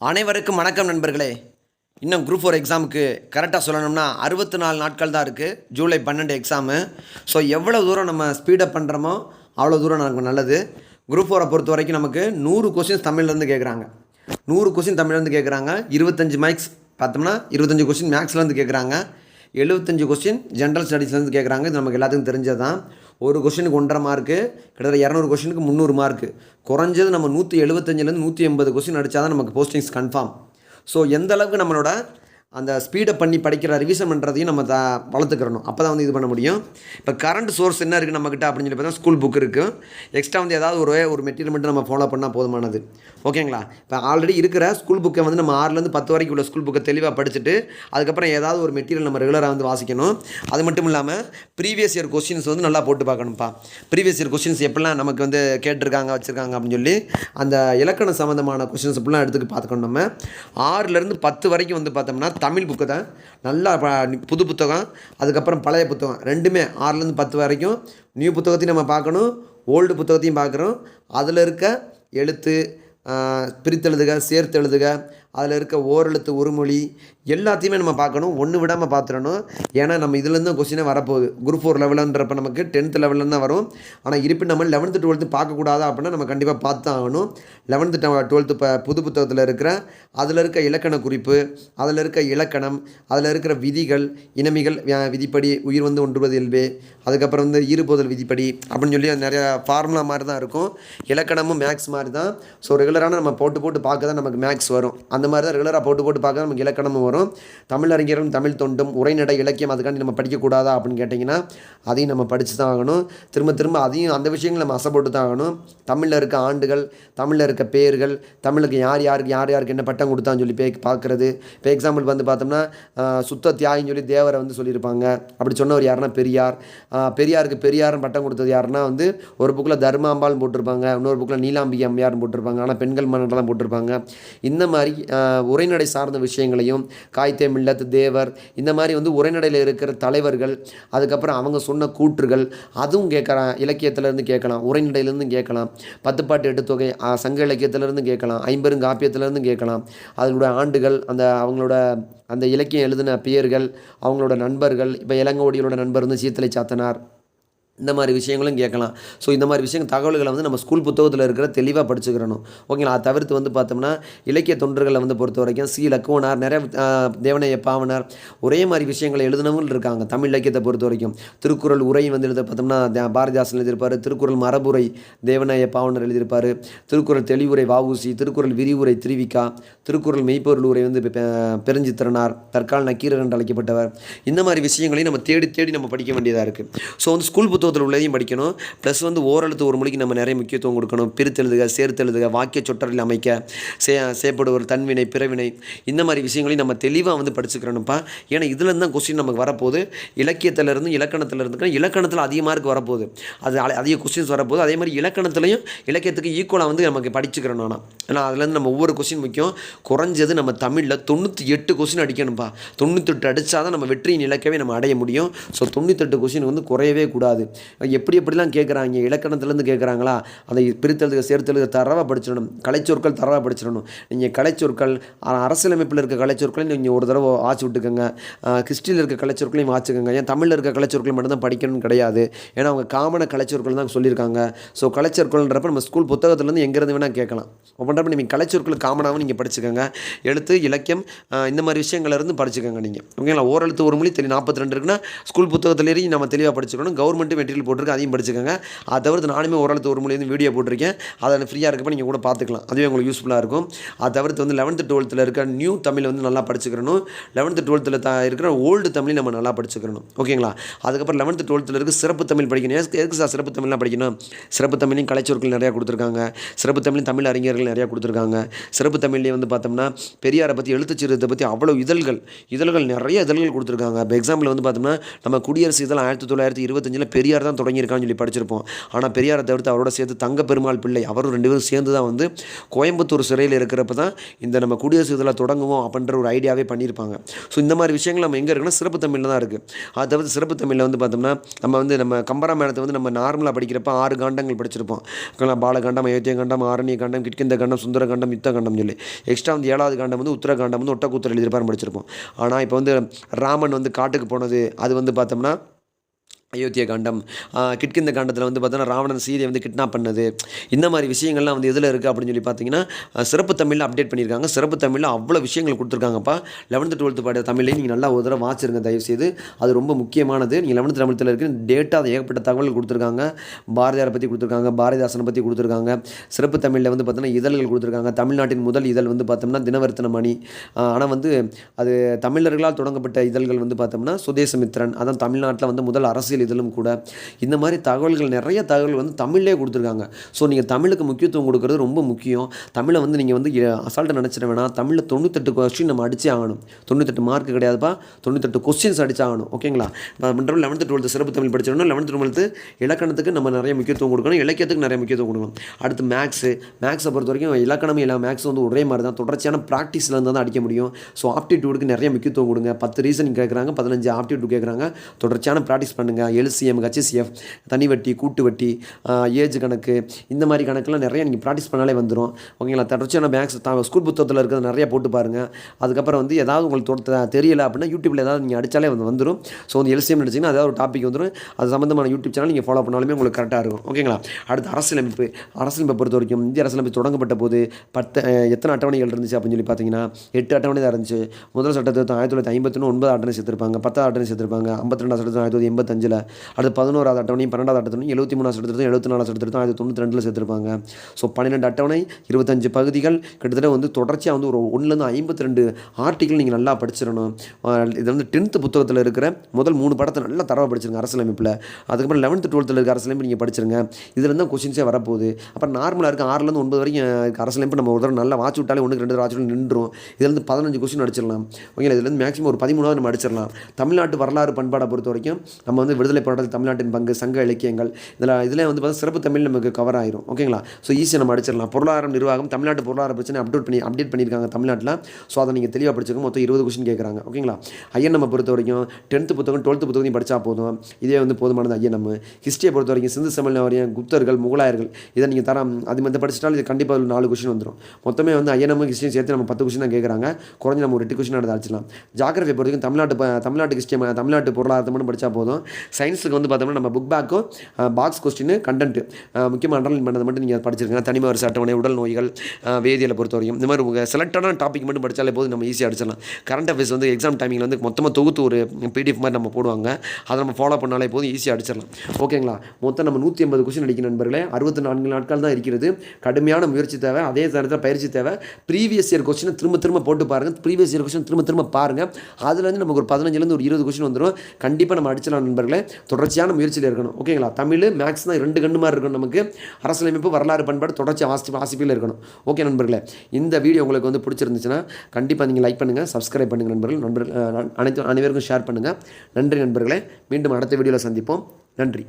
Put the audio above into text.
அனைவருக்கும் வணக்கம் நண்பர்களே. இன்னும் குரூப் ஃபோர் எக்ஸாமுக்கு கரெக்டாக சொல்லணும்னா அறுபத்தி நாலு நாட்கள் தான் இருக்குது ஜூலை பன்னெண்டு எக்ஸாமு ஸோ எவ்வளோ தூரம் நம்ம ஸ்பீடப் பண்ணுறோமோ அவ்வளோ தூரம் நமக்கு நல்லது. குரூப் ஃபோரை பொறுத்த வரைக்கும் நமக்கு நூறு கொஸ்டின்ஸ் தமிழ்லேருந்து கேட்குறாங்க நூறு கொஸ்டின் தமிழ்லேருந்து கேட்குறாங்க இருபத்தஞ்சு மேக்ஸ் பார்த்தோம்னா இருபத்தஞ்சி கொஸ்டின் மேக்ஸ்லேருந்து கேட்குறாங்க எழுபத்தஞ்சு கொஸ்டின் ஜென்ரல் ஸ்டடீஸ்லேருந்து கேட்குறாங்க இது நமக்கு எல்லாத்துக்கும் தெரிஞ்சது தான் ஒரு கொஷினுக்கு ஒன்றரை மார்க்கு கிட்டத்தட்ட இரநூறு கொஸ்டினுக்கு முந்நூறு மார்க்கு. குறைஞ்சது நம்ம நூற்றி எழுபத்தஞ்சிலேருந்து நூற்றி எண்பது கொஸ்டின் அடித்தா தான் நமக்கு போஸ்டிங்ஸ் கன்ஃபார்ம் ஸோ எந்த அளவுக்கு நம்மளோட அந்த ஸ்பீடை பண்ணி படிக்கிற ரிவிஷன் பண்ணுறதையும் நம்ம த வளர்த்துக்கிறணும். அப்போ தான் வந்து இது பண்ண முடியும். இப்போ கரண்ட் சோர்ஸ் என்ன இருக்குது நம்மக்கிட்ட அப்படின்னு சொல்லி பார்த்தா ஸ்கூல் புக் இருக்குது எக்ஸ்ட்ரா வந்து ஏதாவது ஒரு ஒரு மெட்டீரியல் மட்டும் நம்ம ஃபாலோ பண்ணால் போதுமானது. ஓகேங்களா இப்போ ஆல்ரெடி இருக்கிற ஸ்கூல் புக்கை வந்து நம்ம ஆறுலேருந்து பத்து வரைக்கும் உள்ள ஸ்கூல் புக்கை தெளிவாக படிச்சுட்டு அதுக்கப்புறம் ஏதாவது ஒரு மெட்டீரியல் நம்ம ரெகுலராக வந்து வாசிக்கணும். அது மட்டும் இல்லாமல் ப்ரீவியஸ் இயர் கொஸ்டின்ஸ் வந்து நல்லா போட்டு பார்க்கணும்ப்பா. ப்ரீவியஸ் இயர் கொஸ்டின்ஸ் எப்படிலாம் நமக்கு வந்து கேட்டிருக்காங்க வச்சுருக்காங்க அப்படின்னு சொல்லி அந்த இலக்கண சம்மந்தமான கொஸ்டின்ஸ் எப்படிலாம் எடுத்துக்கு பார்த்துக்கணும் நம்ம. ஆறுலேருந்து பத்து வரைக்கும் வந்து பார்த்தோம்னா தமிழ் புக்கு தான். நல்லா புது புத்தகம் அதுக்கப்புறம் பழைய புத்தகம். ரெண்டுமே ஆறுலேருந்து பத்து வரைக்கும். நியூ புத்தகத்தையும் நம்ம பார்க்கணும் ஓல்டு புத்தகத்தையும் பார்க்குறோம். அதில் இருக்க எழுத்து ஆஹ், பிரித்தெழுதுக சேர்த்தெழுதுக அதில் இருக்க ஓரெழுத்து ஒருமொழி எல்லாத்தையுமே நம்ம பார்க்கணும். ஒன்று விடாமல் பார்த்துடணும். ஏன்னா நம்ம இதுலேருந்து கொஸ்டினே வரப்போகுது. குரூப் ஃபோர் லெவலுன்றப்ப நமக்கு டென்த் லெவலில் தான் வரும். ஆனால் இருப்பினும் நம்ம லெவன்த்து டுவெல்த்து பார்க்கக்கூடாது அப்படின்னா நம்ம கண்டிப்பாக பார்த்து தான் ஆகணும். லெவன்த்து டுவெல்த்து இப்போ புது புத்தகத்தில் இருக்கிற அதில் இருக்க இலக்கண குறிப்பு அதில் இருக்க இலக்கணம் அதில் இருக்கிற விதிகள் இனமிகள் விதிப்படி உயிர் வந்து ஒன்றுவது இயல்பு அதுக்கப்புறம் வந்து ஈறுபோதல் விதிப்படி அப்படின்னு சொல்லி நிறையா ஃபார்முலா மாதிரி தான் இருக்கும். இலக்கணமும் மேக்ஸ் மாதிரி தான் ஸோ ரெகுலரான நம்ம போட்டு போட்டு பார்க்க தான் நமக்கு மேக்ஸ் வரும். அந்த மாதிரி தான் ரெகுலராக போட்டு போட்டு பார்க்க நமக்கு இலக்கணமும் வரும். தமிழ் தமிழ் தொண்டும் உரைநடை இலக்கியம் அதுக்காண்டி நம்ம படிக்கக்கூடாதா அப்படின்னு கேட்டிங்கன்னா அதையும் நம்ம படித்து தான் ஆகணும். திரும்ப திரும்ப அதையும் அந்த விஷயங்கள் நம்ம அசைப்போட்டு தான் ஆகணும். தமிழில் இருக்க ஆண்டுகள் தமிழில் இருக்க பேர்கள் தமிழுக்கு யார் யாருக்கு யார் யாருக்கு என்ன பட்டம் கொடுத்தான்னு சொல்லி பே பார்க்குறது. இப்போ எக்ஸாம்பிள் வந்து பார்த்தோம்னா சுத்த தியாகின்னு சொல்லி தேவரை வந்து சொல்லியிருப்பாங்க. அப்படி சொன்னவர் யாருன்னா பெரியார். பெரியாருக்கு பெரியார்னு பட்டம் கொடுத்தது யாருன்னா வந்து ஒரு புக்கில் தர்மாம்பாள்னு போட்டிருப்பாங்க இன்னொரு புக்கில் நீலாம்பிகை அம்மையார்னு போட்டிருப்பாங்க ஆனால் பெண்கள் மன்னர்லாம் போட்டிருப்பாங்க. இந்த மாதிரி உரைநடை சார்ந்த விஷயங்களையும் காய்த்தே மில்லத் தேவர் இந்த மாதிரி வந்து உரைநடையில் இருக்கிற தலைவர்கள் அதுக்கப்புறம் அவங்க சொன்ன கூற்றுகள் அதுவும் கேட்கலாம். இலக்கியத்திலேருந்து கேட்கலாம். உரைநடையிலேருந்து கேட்கலாம். பத்துப்பாட்டு எட்டு தொகை சங்க இலக்கியத்திலேருந்து கேட்கலாம். ஐம்பெருங்காப்பியத்திலேருந்து கேட்கலாம். அதனுடைய ஆண்டுகள் அந்த அவங்களோட அந்த இலக்கியம் எழுதின பெயர்கள் அவங்களோட நண்பர்கள் இப்போ இளங்கோடிகளோட நண்பர் வந்து சீத்தலை சாத்தனார். இந்த மாதிரி விஷயங்களும் கேட்கலாம். ஸோ இந்த மாதிரி விஷயங்கள் தகவல்களை வந்து நம்ம ஸ்கூல் புத்தகத்தில் இருக்கிற தெளிவாக படிச்சுக்கிறணும். ஓகேங்களா அதை தவிர்த்து வந்து பார்த்தோம்னா இலக்கிய தொண்டர்களை வந்து பொறுத்த வரைக்கும் சி. லக்குவனார் நிறைய தேவனைய பாவனார் ஒரே மாதிரி விஷயங்களை எழுதினவங்க இருக்காங்க தமிழ் இலக்கியத்தை பொறுத்த வரைக்கும். திருக்குறள் உரை வந்து எழுத பார்த்தோம்னா பாரதிதாசன் எழுதியிருப்பார். திருக்குறள் மரபுரை தேவநாய பாவனர் எழுதியிருப்பார். திருக்குறள் தெளிவுரை வாவூசி. திருக்குறள் விரிவுரை திருவிக்கா. திருக்குறள் மெய்ப்பொருள் உரை வந்து பெ- பெ- பெருஞ்சித்திரனார் தற்கால நக்கீரர் என்று அழைக்கப்பட்டவர். இந்த மாதிரி விஷயங்களையும் நம்ம தேடி தேடி நம்ம படிக்க வேண்டியதாக இருக்குது ஸோ வந்து ஸ்கூல் புத்தகம் சுத்தத்தில் உள்ளதையும் படிக்கணும். ப்ளஸ் வந்து ஓரெழுத்து ஒரு மொழிக்கு நம்ம நிறைய முக்கியத்துவம் கொடுக்கணும். பிரித்தெழுதுக சேர்த்தெழுதுக வாக்கிய சொற்றில் அமைக்க சே செயப்படுவர் தன்வினை பிறவினை இந்த மாதிரி விஷயங்களையும் நம்ம தெளிவாக வந்து படிச்சுக்கிறணும்ப்பா. ஏன்னா இதுலேருந்து தான் கொஸ்டின் நமக்கு வரப்போகுது. இலக்கியத்திலேருந்து இலக்கணத்திலேருந்து இலக்கணத்தில் அதிக மார்க் வரப்போகுது. அது அதிக கொஸ்டின்ஸ் வரப்போகுது. அதே மாதிரி இலக்கணத்துலையும் இலக்கியத்துக்கு ஈக்குவலாக வந்து நமக்கு படிச்சுக்கிறோம் ஆனால் ஏன்னா அதுலேருந்து நம்ம ஒவ்வொரு கொஸ்டின் முக்கியம். குறைஞ்சது நம்ம தமிழில் தொண்ணூற்றி எட்டு கொஸ்டின் அடிக்கணும்ப்பா. தொண்ணூற்றெட்டு அடித்தா தான் நம்ம வெற்றியின் இலக்கவே நம்ம அடைய முடியும். ஸோ தொண்ணூத்தெட்டு கொஸ்டின் வந்து குறையவே கூடாது. எப்படி எப்படிலாம் கேட்குறாங்க இலக்கணத்துலேருந்து கேட்குறாங்களா அதை பிரித்தெழுதுக சேர்த்தெழுதுக தரவாக படிச்சிடணும். கலைச்சொற்கள் தரவாக படிச்சிடணும். நீங்கள் கலைச்சொற்கள் அரசியலமைப்பில் இருக்க கலைச்சொற்களையும் நீங்கள் ஒரு தடவை வாட்சி விட்டுக்கோங்க. கிறிஸ்டியில் இருக்க கலைச்சொற்களையும் வாட்சிக்கோங்க ஏன் தமிழில் இருக்க கலைச்சொற்கள் மட்டும்தான் படிக்கணும்னு கிடையாது. ஏன்னா அவங்க காமன கலைச்சொற்கள் தான் சொல்லியிருக்காங்க. ஸோ கலைச்சொற்கள்ன்றப்ப நம்ம ஸ்கூல் புத்தகத்துலேருந்து எங்கேருந்து வேணால் கேட்கலாம். பண்ணுறப்ப நீங்கள் கலைச்சொற்கள் காமனாகவும் நீங்கள் படிச்சுக்கோங்க. எழுத்து இலக்கியம் இந்த மாதிரி விஷயங்கள்லேருந்து படிச்சுக்கோங்க நீங்கள் ஓகேங்களா? ஓரெழுத்து ஒரு மொழி தெளி நாற்பத்தி ரெண்டு இருக்குன்னா ஸ்கூல் புத்தகத்திலேயே நம்ம தெளிவாக படிச்சுக்கணும். கவர்மெண்ட்டும் மெட்டீரியல் போட்டிருக்கேன் அதையும் படிச்சுக்கோங்க. அதை தவிர்த்து நானுமே ஓரெழுத்து ஒரு மொழியிலேருந்து வீடியோ போட்டிருக்கேன். அதை ஃப்ரீயாக இருக்கப்போ நீங்கள் கூட பார்த்துக்கலாம். அதுவே உங்களுக்கு யூஸ்ஃபுல்லாக இருக்கும். அதை தவிர்த்து வந்து லெவன்த்து டுவெல்த்தில் இருக்க நியூ தமிழ் வந்து நல்லா படிச்சுக்கிறணும் லெவன்த்து டுவெல்த்தில் த இருக்கிற ஓல்டு தமிழ் நம்ம நல்லா படிச்சுக்கிறணும் ஓகேங்களா? அதுக்கப்புறம் லெவன்த்து டுவெல்த்தில் இருக்க சிறப்பு தமிழ் படிக்கணும். எதுக்கு- சார் சிறப்பு தமிழ்லாம் படிக்கணும்? சிறப்பு தமிழையும் கலைச்சொற்கள் நிறையா கொடுத்துருக்காங்க. சிறப்பு தமிழையும் தமிழ் அறிஞர்கள் நிறையா கொடுத்துருக்காங்க. சிறப்பு தமிழ்லேயே வந்து பார்த்தோம்னா பெரியாரை பற்றி எழுத்துச்சீரத்தை பற்றி அவ்வளோ இதழ்கள் இதழ்கள் நிறைய இதழ்கள் கொடுத்துருக்காங்க. இப்போ எக்ஸாம்பிள் வந்து பார்த்தோம்னா நம்ம குடியரசு இதழ் ஆயிரத்தி தொள்ளாயிரத்தி இருபத்தஞ்சில் பெரியார் பெரியார் தான் தொடங்கியிருக்கான்னு சொல்லி படிச்சிருப்போம். ஆனால் பெரியாரை தவிர்த்து அவரோட சேர்த்து தங்க பெருமாள் பிள்ளை அவரும் ரெண்டு பேரும் சேர்ந்து தான் வந்து கோயம்புத்தூர் சிறையில் இருக்கிறப்ப தான் இந்த நம்ம குடியரசு இதில் தொடங்குவோம் அப்படின்ற ஒரு ஐடியாவே பண்ணியிருப்பாங்க. ஸோ இந்த மாதிரி விஷயங்கள் நம்ம எங்கே இருக்குன்னா சிறப்பு தமிழில் தான் இருக்குது அதை தவிர்த்து சிறப்பு தமிழில் வந்து பார்த்தோம்னா நம்ம வந்து நம்ம கம்பராமாயணத்தை வந்து நம்ம நார்மலாக படிக்கிறப்ப ஆறு காண்டங்கள் படிச்சிருப்போம். பாலகாண்டம் அயோத்திய காண்டம் ஆரண்ய காண்டம் கிட்கிந்த காண்டம் சுந்தர காண்டம் யுத்த காண்டம் சொல்லி. எக்ஸ்ட்ரா வந்து ஏழாவது காண்டம் வந்து உத்தரகாண்டம் வந்து ஒட்டக்கூத்தர் எழுதியிருப்பாரு படிச்சிருப்போம். ஆனால் இப்போ வந்து ராமன் வந்து காட்டுக்கு போனது அது வந்து பார்த்தோம்னா அயோத்திய காண்டம் கிட்கிந்த காண்டத்தில் வந்து பார்த்தோன்னா ராவணன் சீதையை வந்து கிட்னாப் பண்ணது. இந்த மாதிரி விஷயங்கள்லாம் வந்து எதில் இருக்குது அப்படின்னு சொல்லி பார்த்தீங்கன்னா சிறப்பு தமிழில் அப்டேட் பண்ணியிருக்காங்க. சிறப்பு தமிழில் அவ்வளோ விஷயங்கள் கொடுத்துருக்காங்கப்பா. லெவன்த்து டுவெல்த்து பாட தமிழையும் நீங்கள் நல்லா ஒரு தடவை வாச்சிருங்க தயவுசெய்து. அது ரொம்ப முக்கியமானது. நீங்கள் லெவன்த்து தமிழத்தில் இருக்கிற டேட்டா அதை ஏகப்பட்ட தகவல் கொடுத்துருக்காங்க. பாரதியாரை பற்றி கொடுத்துருக்காங்க பாரதிதாசனை பற்றி கொடுத்துருக்காங்க. சிறப்பு தமிழில் வந்து பார்த்தோன்னா இதழ்கள் கொடுத்துருக்காங்க. தமிழ்நாட்டின் முதல் இதழ் வந்து பார்த்தோம்னா தினவர்த்தன மணி. ஆனால் வந்து அது தமிழர்களால் தொடங்கப்பட்ட இதழ்கள் வந்து பார்த்தோம்னா சுதேசமித்திரன் அதான் தமிழ்நாட்டில் வந்து முதல் அரசியல் இதழும் கூட இந்த மாதிரி தகவல்கள் நிறைய தகவல் வந்து தமிழ்லேயே கொடுத்துருக்காங்க. ஸோ நீங்கள் தமிழுக்கு முக்கியத்துவம் கொடுக்கறது ரொம்ப முக்கியம். தமிழை வந்து நீங்கள் வந்து அசால்ட்டாக நினச்சிட வேணாம். தமிழில் தொண்ணூத்தெட்டு கொஸ்டின் நம்ம அடிச்சே ஆகணும். தொண்ணூத்தெட்டு மார்க் கிடையாதுப்பா. தொண்ணூத்தெட்டு கொஸ்டின்ஸ் அடிச்சாகணும் ஓகேங்களா பண்ணுறோம் லெவன்த்து டுவெல்த்து சிறப்பு தமிழ் படிச்சிடணும். லெவன்த்து டுவெல்த்து இலக்கணத்துக்கு நம்ம நிறைய முக்கியத்துவம் கொடுக்கணும். இலக்கியத்துக்கு நிறைய முக்கியத்துவம் கொடுக்கணும். அடுத்து மேக்ஸு மேக்ஸை பொறுத்த வரைக்கும் இலக்கணம் இல்லை மேக்ஸ் வந்து ஒரே மாதிரி தான். தொடர்ச்சியான ப்ராக்டிஸில் இருந்தால் தான் அடிக்க முடியும். ஸோ ஆப்டிடியூடுக்கு நிறைய முக்கியத்துவம் கொடுங்க. பத்து ரீசன் கேட்குறாங்க பதினஞ்சு ஆப்டிடியூட் கேட்குறாங்க தொடர்ச்சியான ப்ராக்டிஸ் பண்ணுங்கள் எல்சிஎம் ஹச்சிசிஎஃப் தனி வட்டி கூட்டு வட்டி ஏஜ் கணக்கு இந்த மாதிரி கணக்கெல்லாம் நிறைய நீங்கள் ப்ராக்டிஸ் பண்ணாலே வந்துடும் ஓகேங்களா? தொடர்ச்சியான மேக்ஸ் தான் ஸ்கூல் புத்தகத்தில் இருக்கிறது நிறைய போட்டு பாருங்கள் அதுக்கப்புறம் வந்து ஏதாவது உங்களுக்கு தொட- தெரியலை அப்படின்னா யூடியூப்பில் ஏதாவது நீங்கள் அடித்தாலே வந்து வந்துடும் ஸோ வந்து எல்சிஎம் நினச்சிங்கன்னா ஏதாவது ஒரு டாபிக் வந்துடும் அது சம்மந்தமான யூடியூப் சேனல் நீங்கள் ஃபாலோ பண்ணாலுமே உங்களுக்கு கரெக்டாக இருக்கும். ஓகேங்களா? அடுத்து அரசியலமைப்பு. அரசியலமைப்பை பொறுத்த வரைக்கும் இந்திய அரசியலமைப்பு தொடங்கப்பட்ட போது பத்து எத்தனை அட்டவணைகள் இருந்துச்சு அப்படின்னு சொல்லி பார்த்தீங்கன்னா எட்டு அட்டவணை தான் இருந்துச்சு. முதல் சட்டத்திருத்தம் ஆயிரத்தி தொள்ளாயிரத்தி ஐம்பத்தொன்னு ஒன்பது அட்டவணை சேர்த்திருப்பாங்க. பத்தாவது அட்டவணை சேர்த்திருப்பாங்க. ஐம்பத்தி ரெண்டாவது சட்டத்தை ஆயிரத்தி தொள்ளாயிரத்தி எண்பத்தஞ்சில். அடுத்து பதினோராவது அட்டவணையும் பன்னெண்டாவது அட்டவணையும் எழுபத்தி மூணாவது சட்டத்திலும் எழுபத்தி நாலாவது சட்டத்திலும் ஆயிரத்தி தொண்ணூற்றி ரெண்டில் சேர்த்துருப்பாங்க. ஸோ பன்னிரெண்டு அட்டவணை இருபத்தஞ்சு பகுதிகள் கிட்டத்தட்ட வந்து தொடர்ச்சியாக வந்து ஒரு ஒன்றுலேருந்து ஐம்பத்தி ரெண்டு ஆர்டிக்கல் நீங்கள் நல்லா படிச்சிடணும். இது வந்து டென்த்து புத்தகத்தில் இருக்கிற முதல் மூணு படத்தை நல்லா தரவாக படிச்சிருங்க அரசியலமைப்பில். அதுக்கப்புறம் லெவன்த்து டுவெல்த்தில் இருக்க அரசியலமைப்பு நீங்கள் படிச்சிருங்க. இதில் தான் கொஸ்டின்ஸே வரப்போகுது. அப்புறம் நார்மலாக இருக்க ஆறுலேருந்து ஒன்பது வரைக்கும் இருக்க அரசியலமைப்பு நம்ம ஒரு தடவை நல்லா வாட்ச் விட்டாலே ஒன்றுக்கு ரெண்டு வாட்ச் விட்டு நின்றுரும். இதுலேருந்து பதினஞ்சு கொஸ்டின் அடிச்சிடலாம். ஓகேங்களா? இதுலேருந்து மேக்ஸிமம் ஒரு பதிமூணாவது நம்ம அடிச்சிடலாம். தமிழ்நாட்டு வரலாறு பண்பாடை பொறுத்த வரைக்கும் நம்ம வந்து விடுதலை போராட்டத்தில் தமிழ்நாட்டின் பங்கு சங்க இலக்கியங்கள் இதில் இதில் வந்து பார்த்தா சிறப்பு தமிழ் நமக்கு கவர் ஆயிரும். ஓகேங்களா ஸோ ஈஸியாக நம்ம அடிச்சிடலாம். பொருளாதாரம் நிர்வாகம் தமிழ்நாட்டு பொருளாதார பிரச்சனை அப்டேட் பண்ணி அப்டேட் பண்ணியிருக்காங்க தமிழ்நாட்டில். ஸோ அதை நீங்கள் தெளிவாக படிச்சுக்கோ மொத்தம் இருபது கொஸ்டின் கேட்குறாங்க ஓகேங்களா ஐயன் நம்ம பொறுத்த வரைக்கும் டென்த்து புத்தகம் டுவெல்த்து புத்தகம் படித்தா போதும். இதே வந்து போதுமானது ஐயன் நம்ம. ஹிஸ்ட்ரியை பொறுத்த வரைக்கும் சிந்து சமல் வரையும் குப்தர்கள் முகலாயர்கள் இதை நீங்கள் தரம். அது மாதிரி படிச்சிட்டாலும் இது கண்டிப்பாக ஒரு நாலு கொஸ்டின் வந்துடும் மொத்தமே வந்து ஐயனமும் ஹிஸ்ட்ரியும் சேர்த்து நம்ம பத்து கொஸ்டின் தான் கேட்குறாங்க குறைஞ்ச நம்ம ஒரு எட்டு கொஸ்டின் எடுத்து அடிச்சிடலாம். ஜாகிரஃபி பொறுத்த வரைக்கும் தமிழ்நாட்டு தமிழ்நாட்டு ஹிஸ்ட்ரி தமிழ்நாட்டு பொருளாதாரத்தை மட்டும் படித்தா போதும். சயின்ஸுக்கு வந்து பார்த்தோம்னா நம்ம புக் பேக்கும் பாக்ஸ் கொஸ்டின் கண்டென்ட் முக்கியமாக அண்டர்லைன் பண்ணதை மட்டும் நீங்கள் படிச்சிருக்கீங்க. தனிமை வரிசை அட்டவணை உடல் நோய்கள் அஹ், வேதியியலை பொறுத்த வரைக்கும் இந்த மாதிரி செலக்டடான டாபிக் மட்டும் படித்தாலே போதும் நம்ம ஈஸியாக அடிச்சிடலாம். கரண்ட் அஃபேர்ஸ் வந்து எக்ஸாம் டைமிங்கில் வந்து மொத்தமாக தொகுத்து ஒரு பிடிஎஃப் மாதிரி நம்ம போடுவாங்க. அதை நம்ம ஃபாலோ பண்ணாலே போதும் ஈஸியாக அடிச்சிடலாம். ஓகேங்களா மொத்தம் நம்ம நூற்றி ஐம்பது கொஸ்டின் அடிக்கணும் நண்பர்களே. அறுபத்தி நான்கு நாட்கள் தான் இருக்கிறது. கடுமையான முயற்சி தேவை. அதே நேரத்தில் பயிற்சி தேவை. ப்ரீவியஸ் இயர் கொஸ்டினை திரும்ப திரும்ப போட்டு பாருங்கள் ப்ரீவியஸ் இயர் கொஸ்டின் திரும்ப திரும்ப பாருங்கள் அதுலேருந்து நமக்கு ஒரு பதினஞ்சுலேருந்து ஒரு இருபது கொஸ்டின் வந்துடும் கண்டிப்பாக நம்ம அடிச்சிடலாம் நண்பர்களே. தொடர்ச்சியான முயற்சியில் இருக்கணும். ஓகேங்களா? தமிழ் மேக்ஸ் தான் ரெண்டு கண்டு மாதிரி இருக்கணும் நமக்கு. அரசியலமைப்பு வரலாறு பண்பாடு தொடர்ச்சி வாசி வாசிப்பில் இருக்கணும். ஓகே நண்பர்களே இந்த வீடியோ உங்களுக்கு வந்து பிடிச்சிருந்துச்சுன்னா கண்டிப்பாக நீங்கள் லைக் பண்ணுங்கள் சப்ஸ்கிரைப் பண்ணுங்கள் நண்பர்கள். நண்பர்கள் அனைத்து அனைவருக்கும் ஷேர் பண்ணுங்கள் நன்றி நண்பர்களே மீண்டும் அடுத்த வீடியோவில் சந்திப்போம். நன்றி.